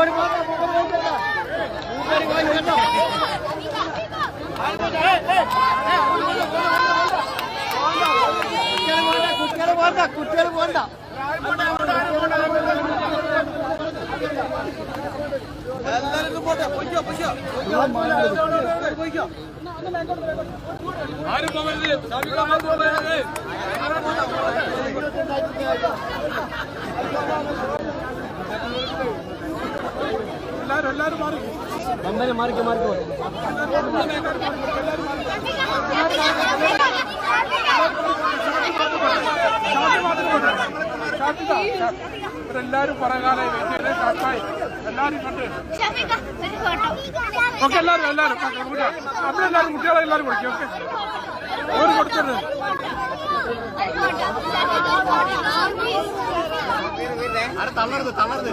മൂപ്പര് പോകണ്ട, മൂപ്പര് പോകണ്ട. മൂപ്പര് പോകണ്ട. കുട്ടികൾ പോകണ്ട കുട്ടികൾ പോകണ്ട ആരും പോകരുത് പോകരുത് എല്ലാരും എല്ലാവരും മാറി. നമ്പര് മാറിക്കോ മാറിക്കോ ഇവരെല്ലാരും പറയാനായി വെച്ചിട്ട് ഷാഫായി എല്ലാരും കണ്ട്. ഓക്കെ എല്ലാരും എല്ലാരും. നമ്മളെല്ലാവരും കുട്ടികളെ എല്ലാരും കുടിക്കും ഓക്കെ. ഒരു കൊടുക്കരുത്. തളർന്ന് തളർന്ന്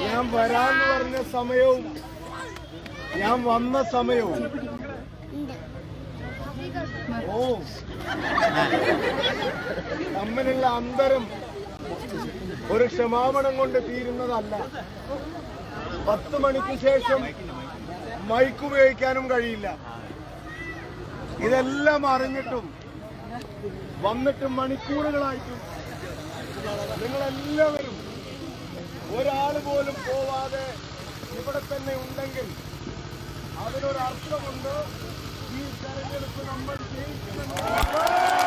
ഞാൻ വരാൻ പറഞ്ഞ സമയവും ഞാൻ വന്ന സമയവും. ഓ. തമ്മിലുള്ള അന്തരം ഒരു ക്ഷമാപണം കൊണ്ട് തീരുന്നതല്ല. പത്ത് മണിക്ക് ശേഷം മൈക്ക് ഉപയോഗിക്കാനും കഴിയില്ല. ഇതെല്ലാം അറിഞ്ഞിട്ടും വന്നിട്ട് മണിക്കൂറുകളായിട്ടും നിങ്ങളെല്ലാവരും ഒരാൾ പോലും പോവാതെ ഇവിടെ തന്നെ ഉണ്ടെങ്കിൽ അതിനൊരർത്ഥമുണ്ട് ഈ തെരഞ്ഞെടുപ്പ് നമ്മൾ ജയിക്കുമെന്ന്